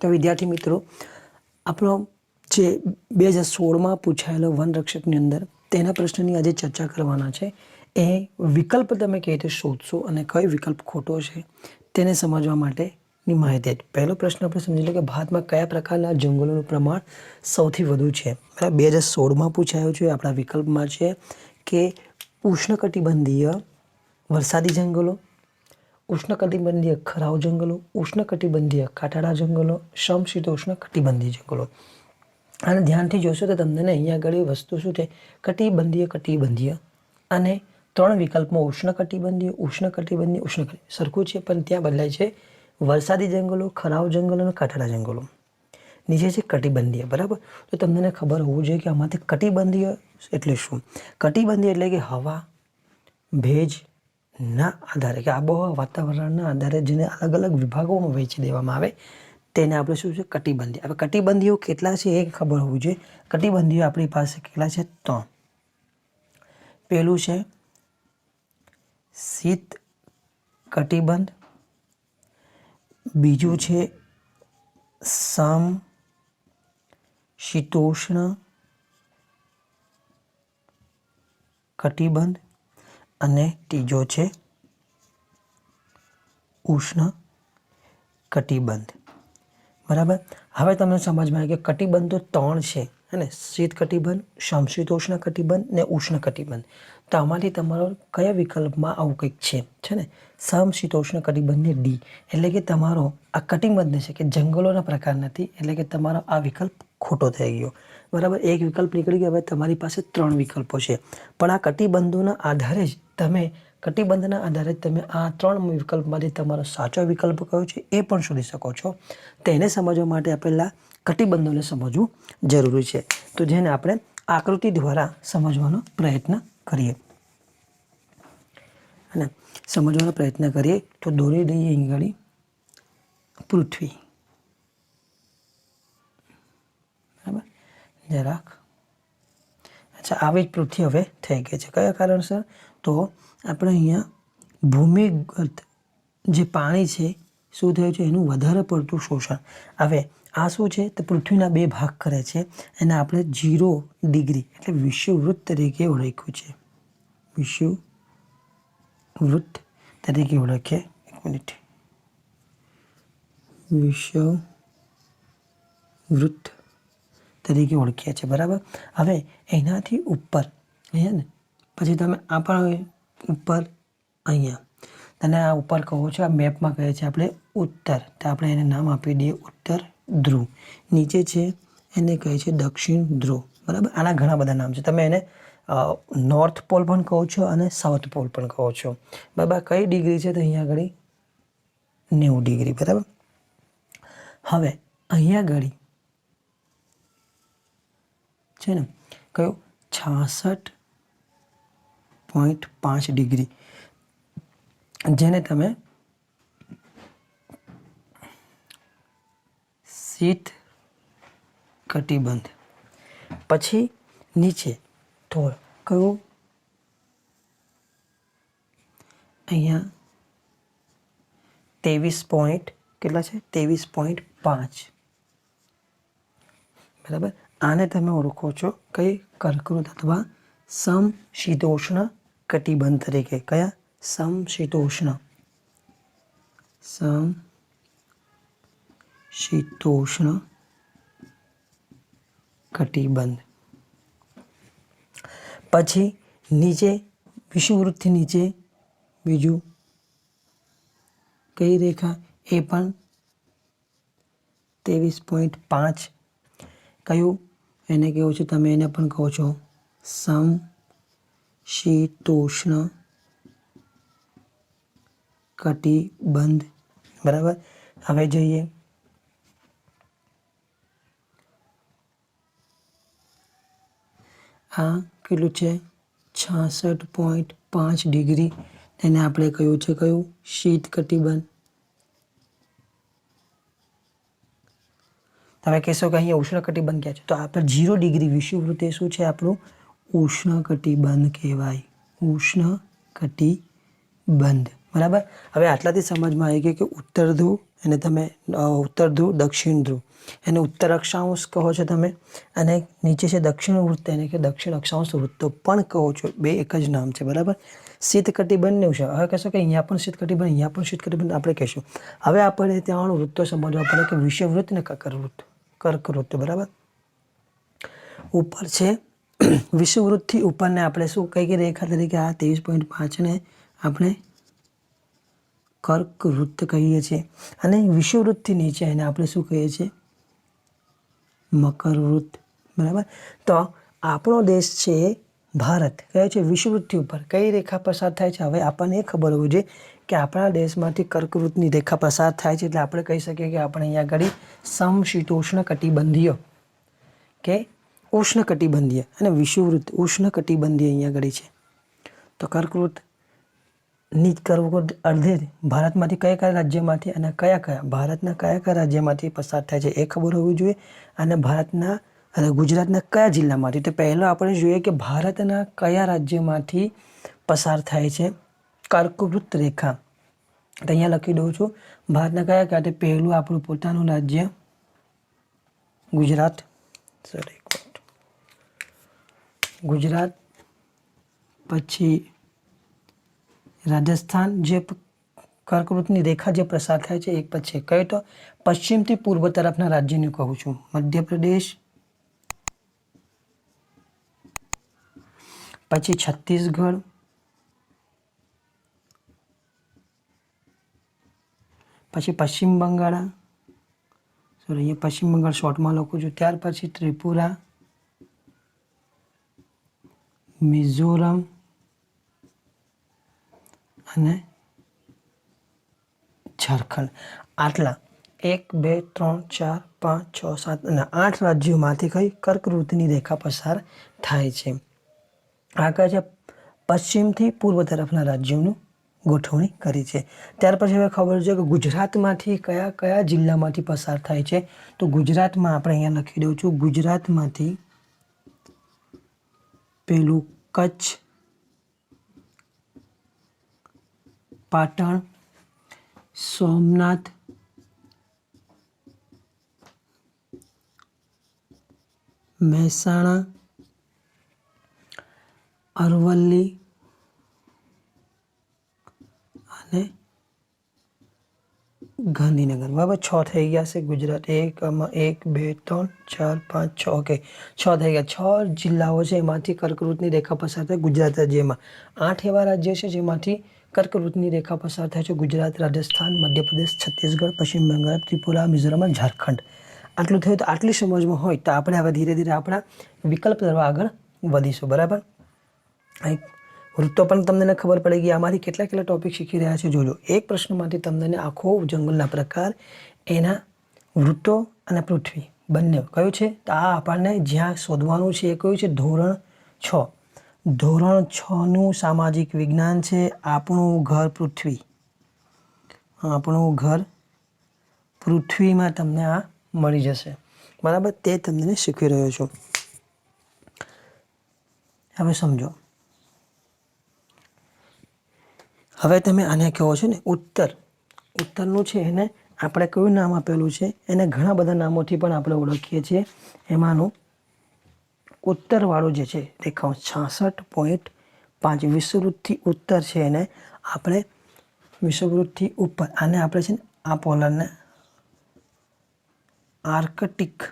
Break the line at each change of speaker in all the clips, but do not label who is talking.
તો વિદ્યાર્થી મિત્રો, આપણો જે બે હજાર સોળમાં પૂછાયેલો વનરક્ષકની અંદર તેના પ્રશ્નની આજે ચર્ચા કરવાના છે એ વિકલ્પ તમે કઈ રીતે શોધશો અને કયો વિકલ્પ ખોટો છે તેને સમજવા માટેની માહિતી. પહેલો પ્રશ્ન આપણે સમજી લો કે ભારતમાં કયા પ્રકારના જંગલોનું પ્રમાણ સૌથી વધુ છે બરાબર, બે હજાર સોળમાં પૂછાયો છે, આપણા વિકલ્પમાં છે કે ઉષ્ણકટિબંધીય વરસાદી જંગલો ઉષ્ણકટિબંધીય ખરાવ જંગલો, ઉષ્ણકટિબંધીય કાટાળા જંગલો, સમશીતોષ્ણ કટિબંધીય જંગલો. અને ધ્યાનથી જોશો તો તમને અહીંયા આગળ વસ્તુ શું છે? કટિબંધીય કટિબંધીય અને ત્રણ વિકલ્પમાં ઉષ્ણકટિબંધીય ઉષ્ણકટિબંધીય ઉષ્ણ સરખું છે, પણ ત્યાં બદલાય છે વરસાદી જંગલો, ખરાવ જંગલો અને કાટાળા જંગલો. નીચે છે કટિબંધીય, બરાબર? તો તમને ખબર હોવું જોઈએ કે આમાંથી કટિબંધીય એટલે શું? કટિબંધીય એટલે કે હવા ભેજના આધારે કે આબોહવા વાતાવરણના આધારે જેને અલગ અલગ વિભાગોમાં વહેંચી દેવામાં આવે, તેને આપણે શું છે? કટિબંધીય હવે કટિબંધીઓ કેટલા છે એ ખબર હોવી જોઈએ. કટિબંધીઓ આપણી પાસે કેટલા છે? ત્રણ. પેલું છે શીત કટિબંધ. બીજું છે સમ શીતોષ્ણ કટિબંધ. અને ત્રીજો છે ઉષ્ણ કટિબંધ. બરાબર? હવે તમને સમજમાં આવે કે કટિબંધ તો ત્રણ છે, હે ને? શીત કટિબંધ સમશીતોષ્ણ કટિબંધ ને ઉષ્ણ કટિબંધ. તો આમાંથી તમારો કયા વિકલ્પમાં આવું કંઈક છે? છે ને? સમશીતોષ્ણ કટિબંધ ને ડી. એટલે કે તમારો આ કટિબંધ છે કે જંગલોના પ્રકાર નથી, એટલે કે તમારો આ વિકલ્પ ખોટો થઈ ગયો. બરાબર? એક વિકલ્પ નીકળી ગયો, હવે તમારી પાસે ત્રણ વિકલ્પો છે. પણ આ કટિબંધોના આધારે જ તમે, કટિબંધના આધારે તમે આ ત્રણ વિકલ્પમાંથી તમારો સાચો વિકલ્પ કયો છે એ પણ શોધી શકો છો. તેને સમજવા માટે પહેલાં કટિબંધોને સમજવું જરૂરી છે. તો જેને આપણે આકૃતિ દ્વારા સમજવાનો પ્રયત્ન કરીએ. અને સમજવાનો પ્રયત્ન કરીએ તો દોરી દઈએ અહીં પૃથ્વી. બરાબર? જરાક અચ્છા, આવી જ પૃથ્વી હવે થઈ ગઈ છે. કયા કારણસર? તો આપણે અહીંયા ભૂમિગત જે પાણી છે, શું થયું છે? એનું વધારે પડતું શોષણ. હવે, આ શું છે? તો પૃથ્વીના બે ભાગ કરે છે. એને આપણે જીરો ડિગ્રી એટલે વિષુવવૃત્ત તરીકે ઓળખ્યું છે. વિષુવવૃત્ત તરીકે ઓળખીએ એક મિનિટ. વિષુવવૃત્ત તરીકે ઓળખીએ છીએ બરાબર? હવે એનાથી ઉપર ને, પછી તમે આ પણ ઉપર, અહીંયા. તને આ ઉપર કહો છો, આ મેપમાં કહે છે આપણે ઉત્તર. તો આપણે એને નામ આપી દઈએ ઉત્તર ધ્રુવ. નીચે છે એને કહે છે દક્ષિણ ધ્રુવ. બરાબર? આના ઘણા બધા નામ છે. તમે એને નોર્થ પોલ પણ કહો છો અને સાઉથ પોલ પણ કહો છો. બાબા, કઈ ડિગ્રી છે તો અહીંયા આગળ? નેવું ડિગ્રી, બરાબર? હવે, અહીંયા આગળ છે ને, કયું? છાસઠ પોઈન્ટ પાંચ ડિગ્રી. જેને તમે શીત કટિબંધ. પછી નીચે થોડ કયું? અહીંયા ત્રેવીસ પોઈન્ટ કેટલા છે? ત્રેવીસ પોઈન્ટ પાંચ. બરાબર? આને તમે ઓળખો છો કઈ? કર્કવૃત અથવા સમશીતોષ્ણ કટિબંધ તરીકે. કયા? સમશીતોષ્ણ. સમ શીતોષ્ણ કટિબંધ. પછી નીચે, વિષુવવૃત્તથી નીચે બીજું કઈ રેખા? એ પણ ત્રેવીસ પોઈન્ટ પાંચ. કયું? એને કહો છો તમે, એને પણ કહો છો. સમ શીતોષ્ણ કટિબંધ. બરાબર? હવે જોઈએ. આ કેટલું છે? છાસઠ પોઈન્ટ પાંચ ડિગ્રી. એને આપણે કહ્યું છે કયું? શીત કટિબંધ તમે કહેશો કે અહીંયા ઉષ્ણકટિબંધ ક્યાં છે? તો આપણે જીરો ડિગ્રી વિષુવવૃત્ત શું છે આપણું? ઉષ્ણકટિબંધ કહેવાય. ઉષ્ણકટિબંધ. બરાબર? હવે આટલાથી સમજમાં આવી ગયું કે ઉત્તર ધ્રુવ એને તમે ઉત્તર ધ્રુવ, દક્ષિણ ધ્રુવ. એને ઉત્તર અક્ષાંશ કહો છો તમે અને નીચે છે દક્ષિણ વૃત્ત એને કે દક્ષિણ અક્ષાંશ વૃત્તો પણ કહો છો. બે એક જ નામ છે, બરાબર? શીત કટિબંધનું છે. હવે કહેશો કે અહીંયા પણ શીત કટિબંધ અહીંયા પણ શીત કટિબંધ આપણે કહેશું. હવે આપણે ત્યાં વૃત્તો સમજવા પડે કે વિષયવૃત્ત ને કર્કવૃત્ત કર્કવૃત્ત, બરાબર? ઉપર છે વિષુવવૃત્તથી ઉપરને આપણે શું, કઈ કઈ રેખા તરીકે આ ત્રેવીસ પોઈન્ટ પાંચને આપણે કર્કવૃત્ત કહીએ છીએ અને વિષુવવૃત્તથી નીચે એને આપણે શું કહીએ છીએ? મકરવૃત્ત બરાબર? તો આપણો દેશ છે ભારત. કયો છે? વિષુવવૃત્તિ ઉપર. કઈ રેખા પસાર થાય છે? હવે આપણને એ ખબર હોવી જોઈએ કે આપણા દેશમાંથી કર્કવૃત્તની રેખા પસાર થાય છે એટલે આપણે કહી શકીએ કે આપણે અહીંયા આગળ સમશીતોષ્ણ કટિબંધીય કે ઉષ્ણ કટિબંધીય અને વિષુવવૃત્ત ઉષ્ણ કટિબંધીય અહીંયા આગળ છે. તો કર્કવૃત્ત ની કરવો અડધે ભારતમાંથી કયા કયા રાજ્યમાંથી અને કયા કયા, ભારતના કયા કયા રાજ્યમાંથી પસાર થાય છે એ ખબર હોવી જોઈએ અને ભારતના અને ગુજરાતના કયા જિલ્લામાંથી. તો પહેલાં આપણે જોઈએ કે ભારતના કયા રાજ્યમાંથી પસાર થાય છે. કર્કવૃત્ત રેખા. તો અહીંયા લખી દઉં છું. ભારતના કયા કયા તો પહેલું આપણું પોતાનું રાજ્ય ગુજરાત. સોરી ગુજરાત, પછી રાજસ્થાન જે કર્કવૃતની રેખા જે પ્રસાર થાય છે, એક પછી કયો તો? પશ્ચિમથી પૂર્વ તરફના રાજ્યનું કહું છું. મધ્યપ્રદેશ. પછી છત્તીસગઢ. પછી પશ્ચિમ બંગાળ. સોરી અહીંયા પશ્ચિમ બંગાળ શોર્ટમાં લખું છું. ત્યાર પછી ત્રિપુરા. મિઝોરમ. અને ઝારખંડ. આટલા. એક, બે, ત્રણ, ચાર, પાંચ, છ, સાત અને આઠ રાજ્યોમાંથી કઈ કર્કવૃત્તિની રેખા પસાર થાય છે? આ કહે છે, પશ્ચિમથી પૂર્વ તરફના રાજ્યોનું ગોઠવણી કરી છે. ત્યાર પછી હવે ખબર છે કે ગુજરાતમાંથી કયા કયા જિલ્લામાંથી પસાર થાય છે? તો ગુજરાતમાં આપણે અહીંયા લખી દઉં છું, ગુજરાતમાંથી પેલું કચ્છ પાટણ, સોમનાથ, મહેસાણા, અરવલ્લી અને ગાંધીનગર. બરાબર છ થઈ ગયા છે ગુજરાત. એક એક, બે, ત્રણ, ચાર, પાંચ, છ. ઓકે. છ થઈ ગયા. છ જિલ્લાઓ છે એમાંથી કર્કવૃતની રેખા પસાર થાય ગુજરાત રાજ્યમાં. આઠ એવા રાજ્ય છે જેમાંથી કર્કવૃત્તની રેખા પસાર થાય છે ગુજરાત, રાજસ્થાન, મધ્યપ્રદેશ, છત્તીસગઢ, પશ્ચિમ બંગાળ, ત્રિપુરા, મિઝોરમ અને ઝારખંડ. આટલું થયું તો આટલી સમજમાં હોય તો આપણે હવે ધીરે ધીરે આપણા વિકલ્પ તરફ આગળ વધીશું, બરાબર? વૃત્તો પણ તમને ખબર પડી ગઈ, આમાંથી કેટલા કેટલા ટોપિક શીખી રહ્યા છે, જોજો. એક પ્રશ્નમાંથી તમને આખો જંગલના પ્રકાર, એના વૃત્તો અને પૃથ્વી બંને કયું છે? તો આ આપણને જ્યાં શોધવાનું છે એ કયું છે? ધોરણ છ. ધોરણ છનું સામાજિક વિજ્ઞાન છે. આપણું ઘર પૃથ્વી. આપણું ઘર પૃથ્વીમાં તમને આ મળી જશે. બરાબર? તે તમને શીખવી રહ્યો છું. હવે સમજો. હવે તમે આને કહો છો ને, ઉત્તર. ઉત્તરનું છે એને આપણે કયું નામ આપેલું છે? એને ઘણા બધા નામોથી પણ આપણે ઓળખીએ છીએ. એમાંનું ઉત્તરવાળું જે છે રેખાંશ છાસઠ પોઈન્ટ પાંચ વિષુવૃત્તથી ઉત્તર છે એને આપણે વિષુવૃત્તથી ઉપર. આને આપણે છે ને આ પોલરને આર્કટિક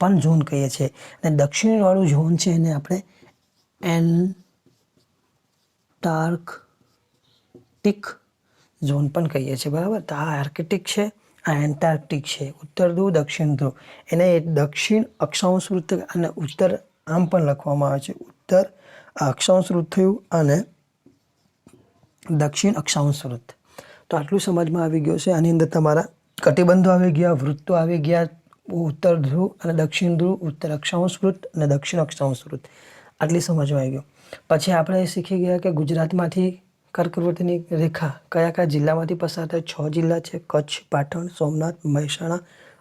પણ ઝોન કહીએ છીએ. અને દક્ષિણવાળું ઝોન છે એને આપણે એન્ટાર્કટિક ઝોન પણ કહીએ છીએ. બરાબર? તો આ આર્કટિક છે. આ એન્ટાર્કટિક છે. ઉત્તર ધ્રુવ, દક્ષિણ ધ્રુવ. એને દક્ષિણ અક્ષાંશ અને ઉત્તર આમ પણ લખવામાં આવે છે. ઉત્તર અક્ષાંશ થયું અને દક્ષિણ અક્ષાંશ તો આટલું સમજમાં આવી ગયું છે. આની અંદર તમારા કટિબંધો આવી ગયા, વૃત્તો આવી ગયા, ઉત્તર ધ્રુવ અને દક્ષિણ ધ્રુવ, ઉત્તર અક્ષાંશ અને દક્ષિણ અક્ષાંશ વૃત્ત આટલી સમજમાં આવી ગયું. પછી આપણે શીખી ગયા કે ગુજરાતમાંથી કર્કવૃત્તિની રેખા કયા કયા જિલ્લામાંથી પસાર થાય? છ જિલ્લા છે, કચ્છ, પાટણ, સોમનાથ, મહેસાણા,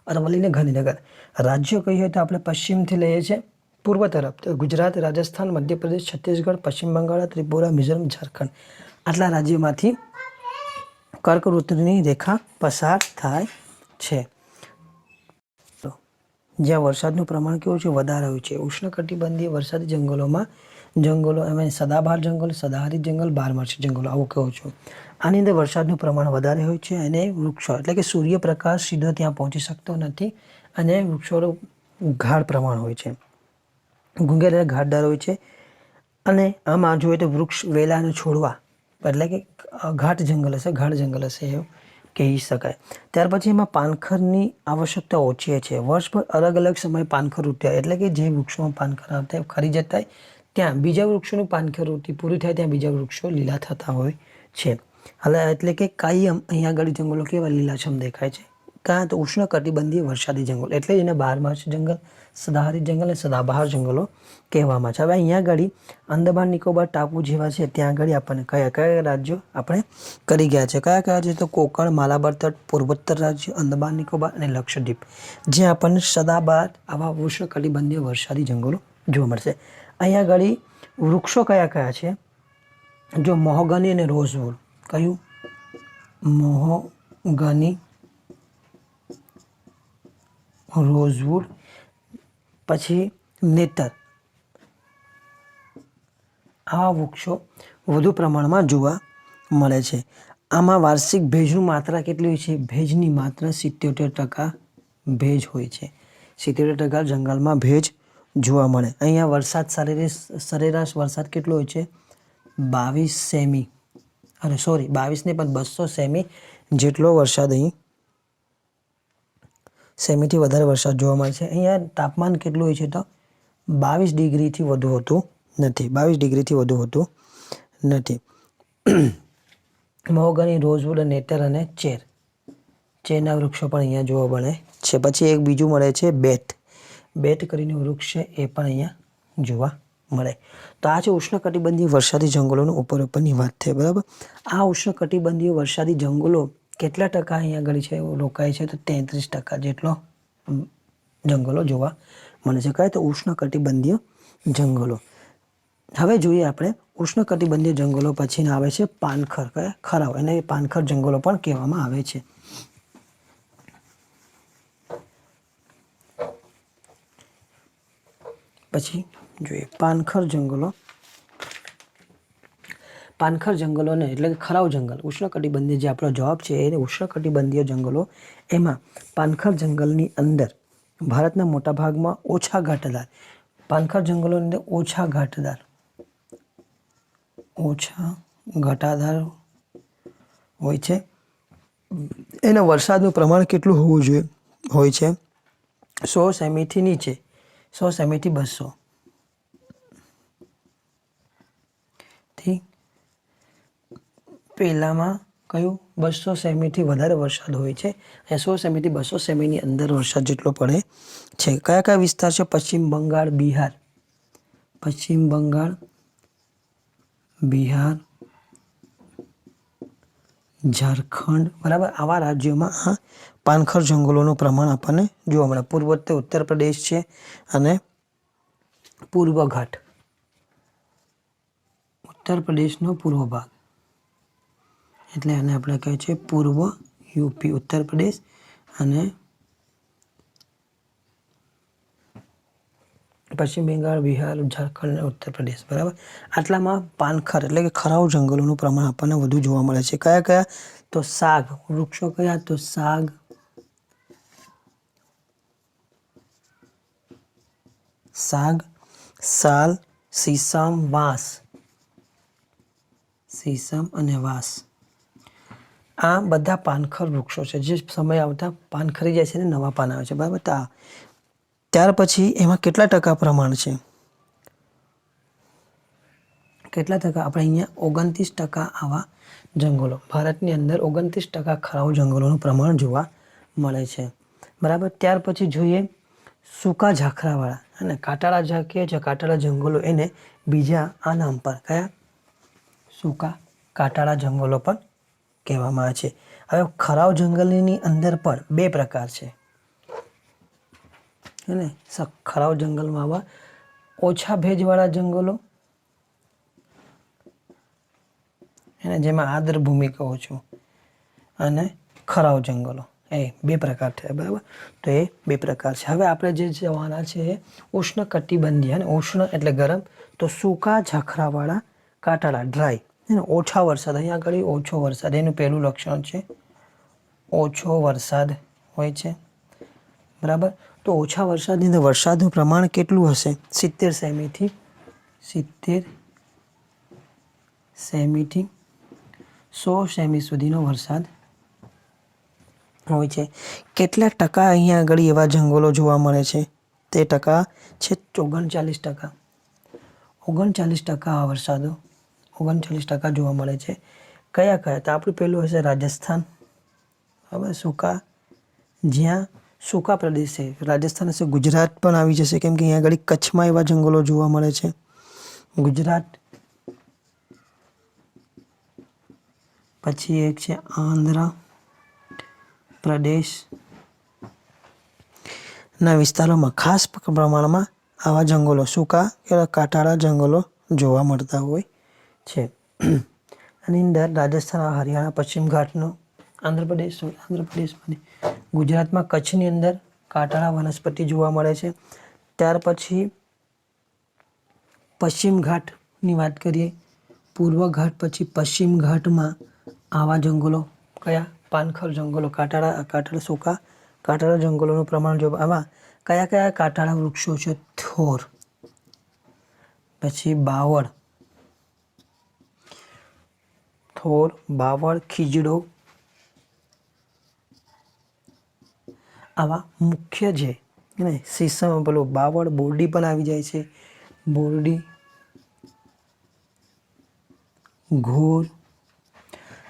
અરવલ્લી અને ગાંધીનગર. રાજ્યો કહીએ તો આપણે પશ્ચિમથી લઈએ છીએ. પૂર્વ તરફ તો ગુજરાત, રાજસ્થાન, મધ્યપ્રદેશ, છત્તીસગઢ, પશ્ચિમ બંગાળ, ત્રિપુરા, મિઝોરમ, ઝારખંડ. આટલા રાજ્યોમાંથી કર્કવૃતની રેખા પસાર થાય છે. જ્યાં વરસાદનું પ્રમાણ કેવું છે? વધારે હોય છે. ઉષ્ણકટિબંધીય વરસાદી જંગલોમાં જંગલો, એમાં સદાબહાર જંગલ, સદાહરિત જંગલ, બારમાસી જંગલો, આવું કહું છું. આની અંદર વરસાદનું પ્રમાણ વધારે હોય છે અને વૃક્ષો, એટલે કે સૂર્યપ્રકાશ સીધો ત્યાં પહોંચી શકતો નથી અને વૃક્ષોનું ગાઢ પ્રમાણ હોય છે. ગુંગેલા ઘાટદાર હોય છે અને આમાં જોઈએ તો વૃક્ષ વેલાને છોડવા, એટલે કે ઘાટ જંગલ હશે ઘાટ જંગલ હશે એવું કહી શકાય. ત્યાર પછી એમાં પાનખરની આવશ્યકતા ઓછી છે. વર્ષભર અલગ અલગ સમયે પાનખર ઉઠ્યા એટલે કે જે વૃક્ષોમાં પાનખર આવતા ખરી જતા ત્યાં બીજા વૃક્ષોનું પાનખર ઋતુ પૂરી થાય ત્યાં બીજા વૃક્ષો લીલા થતા હોય છે. એટલે એટલે કે કાયમ અહીંયા આગળ જંગલો કેવા લીલાછમ દેખાય છે? કાં તો ઉષ્ણકટિબંધીય વરસાદી જંગલ, એટલે જ એને બારમાસ જંગલ, સદાહરિત જંગલ અને સદાબહાર જંગલો કહેવામાં છે. હવે અહીંયા આગળ અંદમાન નિકોબાર ટાપુ જેવા છે, ત્યાં આગળ આપણને કયા કયા રાજ્યો આપણે કરી ગયા છે? કયા કયા છે તો કોકણ, માલાબાર તટ, પૂર્વોત્તર રાજ્ય અંદમાન નિકોબાર અને લક્ષદ્વીપ, જ્યાં આપણને સદાબહાર આવા ઉષ્ણકટિબંધીય વરસાદી જંગલો જોવા મળશે. અહીંયા આગળ વૃક્ષો કયા કયા છે? જો મોહગની અને રોઝવુડ કયું? મોહગની રોઝવુડ પછી નેતર. આવા વૃક્ષો વધુ પ્રમાણમાં જોવા મળે છે. આમાં વાર્ષિક ભેજનું માત્રા કેટલી હોય છે? ભેજની માત્રા સિત્યોતેર ટકા ભેજ હોય છે. સિત્યોતેર ટકા જંગલમાં ભેજ જોવા મળે. અહીંયા વરસાદ સરેરાશ વરસાદ કેટલો હોય છે? બાવીસ સેમી. અરે સોરી બાવીસને પણ બસો સેમી જેટલો વરસાદ અહીં સેમીથી વધારે વરસાદ જોવા મળે છે. અહીંયા તાપમાન કેટલું હોય છે તો? બાવીસ ડિગ્રીથી વધુ હોતું નથી. બાવીસ ડિગ્રીથી વધુ હોતું નથી. મહોગની રોઝવુડ નેટર અને ચેર. ચેરના વૃક્ષો પણ અહીંયા જોવા મળે છે. પછી એક બીજું મળે છે બેટ બેટ કરીને વૃક્ષ છે એ પણ અહીંયા જોવા મળે. તો આ છે ઉષ્ણકટિબંધીય વરસાદી જંગલોનું ઉપર ઉપરની વાત થઈ બરાબર? આ ઉષ્ણકટિબંધીય વરસાદી જંગલો કેટલા ટકા અહીંયા આગળ છે રોકાય છે? તો તેત્રીસ ટકા જેટલો જંગલો જોવા મળે છે. કયા તો ઉષ્ણકટિબંધીય જંગલો. હવે જોઈએ આપણે ઉષ્ણકટિબંધીય જંગલો પછીના આવે છે પાનખર. કયા? ખરાવ એને પાનખર જંગલો પણ કહેવામાં આવે છે. પછી જોઈએ, પાનખર જંગલો. પાનખર જંગલોને એટલે કે ખરાવ જંગલ. ઉષ્ણકટિબંધીય જે આપણો જવાબ છે એ ઉષ્ણકટિબંધીય જંગલો. એમાં પાનખર જંગલની અંદર ભારતના મોટા ભાગમાં ઓછા ઘાટદાર. પાનખર જંગલોની અંદર ઓછા ઘાટદાર. ઓછા ઘટાદાર હોય છે. એના વરસાદનું પ્રમાણ કેટલું હોવું જોઈએ? હોય છે. સો સેમીથી નીચે સો સેમીથી બસો. ઠીક પહેલામાં કયું? બસો સેમીથી વધારે વરસાદ હોય છે. અને સો સેમીથી બસો સેમીની અંદર વરસાદ જેટલો પડે છે. કયા કયા વિસ્તાર છે? પશ્ચિમ બંગાળ, બિહાર. પશ્ચિમ બંગાળ, બિહાર, ઝારખંડ. બરાબર? આવા રાજ્યોમાં આ પાનખર જંગલોનું પ્રમાણ આપણને જોવા મળે. પૂર્વોત્તર ઉત્તર પ્રદેશ છે અને પૂર્વ ઘાટ. ઉત્તર પ્રદેશનો પૂર્વ ભાગ. એટલે આને આપણે કહે છે પૂર્વ યુપી, ઉત્તર પ્રદેશ અને પશ્ચિમ બંગાળ, બિહાર, ઝારખંડ અને ઉત્તર પ્રદેશ. બરાબર? આટલામાં પાનખર એટલે કે ખરાવ જંગલોનું પ્રમાણ આપણને વધુ જોવા મળે છે. કયા કયા? તો સાગ. વૃક્ષો કયા? તો સાગ સાગ, સાલ, સીસમ, વાંસ. સીસમ અને વાંસ. આ બધા પાનખર વૃક્ષો છે. જે સમય આવતા પાન ખરી જાય છે ને નવા પાન આવે છે. બરાબર? તો ત્યાર પછી એમાં કેટલા ટકા પ્રમાણ છે? કેટલા ટકા? આપણે અહીંયા ઓગણત્રીસ ટકા આવા જંગલો. ભારતની અંદર ઓગણત્રીસ ટકા ખરાવ જંગલોનું પ્રમાણ જોવા મળે છે. બરાબર? ત્યાર પછી જોઈએ સૂકા ઝાખરાવાળા અને કાટાળા કહે છે કાટાળા જંગલો એને બીજા આ નામ પર કયા? સૂકા કાટાળા જંગલો પણ કહેવામાં આવે છે. હવે ખરાવ જંગલની અંદર પણ બે પ્રકાર છે. ને? ખરાવ જંગલમાં આવા ઓછા ભેજવાળા જંગલો. એને જેમાં આર્દ્રભૂમિ કહો છો. અને ખરાવ જંગલો. એ બે પ્રકાર થયા, બરાબર? તો એ બે પ્રકાર છે. હવે આપણે જે જવાના છે એ ઉષ્ણ કટિબંધીય અને ઉષ્ણ એટલે ગરમ, તો સૂકા ઝાખરાવાળા કાંટાળા ડ્રાય એને ઓછા વરસાદ, અહીંયા આગળ ઓછો વરસાદ. એનું પહેલું લક્ષણ છે, ઓછો વરસાદ હોય છે. બરાબર? તો ઓછા વરસાદની અંદર વરસાદનું પ્રમાણ કેટલું હશે? સિત્તેર સેમીથી સિત્તેર સેમીથી સો સેમી સુધીનો વરસાદ હોય છે. કેટલા ટકા અહીંયા આગળ એવા જંગલો જોવા મળે છે? તે ટકા છે ઓગણચાલીસ ટકા. ઓગણચાલીસ ટકા આ વરસાદો ઓગણચાલીસ ટકા જોવા મળે છે. કયા કયા? તો આપણું પહેલું હશે રાજસ્થાન. હવે સૂકા. જ્યાં સૂકા પ્રદેશ છે. રાજસ્થાન હશે ગુજરાત પણ આવી જશે, કેમ કે અહીંયા આગળ કચ્છમાં એવા જંગલો જોવા મળે છે. ગુજરાત. પછી એક છે આંધ્ર. પ્રદેશ. ના વિસ્તારોમાં ખાસ પ્રમાણમાં આવા જંગલો, સૂકા કે કાંટાળા જંગલો જોવા મળતા હોય છે. આની અંદર રાજસ્થાન, હરિયાણા, પશ્ચિમ ઘાટનો આંધ્રપ્રદેશ આંધ્રપ્રદેશમાં ગુજરાતમાં કચ્છની અંદર કાંટાળા, વનસ્પતિ જોવા મળે છે. ત્યાર પછી પશ્ચિમ ઘાટની વાત કરીએ, પૂર્વ ઘાટ પછી પશ્ચિમ ઘાટમાં આવા જંગલો કયા પાનખર જંગલો, કાંટાળા કાંટાળા સૂકા, કાંટાળા જંગલોનું પ્રમાણ જો આમાં કયા કયા કાંટાળા વૃક્ષો છે? થોર, પછી બાવળ, થોર, બાવળ, ખીજડો. આવા મુખ્ય છે ને સીસમ પેલું બાવળ, બોરડી પણ આવી જાય છે. બોરડી, ઘોર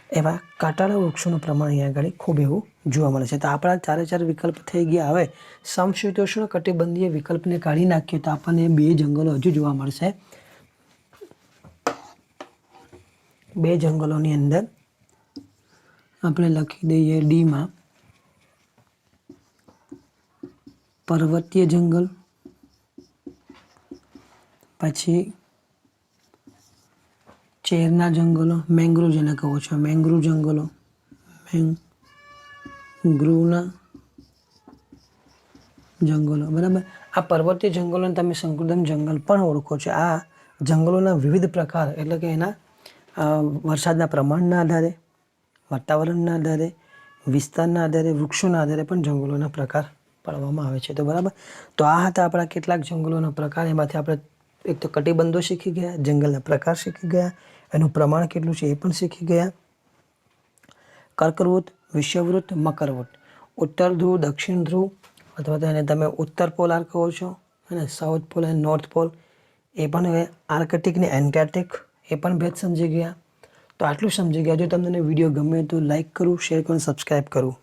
એવા કાંટાળા વૃક્ષોનું પ્રમાણ અહીંયા આગળ ખૂબ એવું જોવા મળે છે. તો આપણા ચારે ચાર વિકલ્પ થઈ ગયા. હવે સમશીતોષ્ણ કટિબંધીય વિકલ્પને કાઢી નાખીએ તો આપણને બે જંગલો હજુ જોવા મળશે. બે જંગલોની અંદર આપણે લખી દઈએ ડીમાં પર્વતીય જંગલ, પછી ચેરના જંગલો મેંગ્રુવ જેને કહો છો મેંગ્રુવ જંગલો મેંગ્રુવના જંગલો, બરાબર? આ પર્વતીય જંગલોને તમે સંકુદમ જંગલ પણ ઓળખો છો. આ જંગલોના વિવિધ પ્રકાર એટલે કે એના વરસાદના પ્રમાણના આધારે, વાતાવરણના આધારે, વિસ્તારના આધારે, વૃક્ષોના આધારે પણ જંગલોના પ્રકાર પાડવામાં આવે છે. તો બરાબર? તો આ હતા આપણા કેટલાક જંગલોના પ્રકાર. એમાંથી આપણે એક તો કટિબંધો શીખી ગયા, જંગલના પ્રકાર શીખી ગયા એનું પ્રમાણ કેટલું છે એ પણ શીખી ગયા. કર્કવૃત વિષવવૃત મકરવૃત. ઉત્તર ધ્રુવ, દક્ષિણ ધ્રુવ, અથવા તો એને તમે ઉત્તર પોલાર કહો છો અને સાઉથ પોલ અને નોર્થ પોલ, એ પણ હવે આર્કટિક ને એન્ટાર્ટિક એ પણ ભેદ સમજી ગયા. તો આટલું સમજી ગયા. જો તમને વીડિયો ગમે તો લાઈક કરું, શેર કરું સબસ્ક્રાઈબ કરું.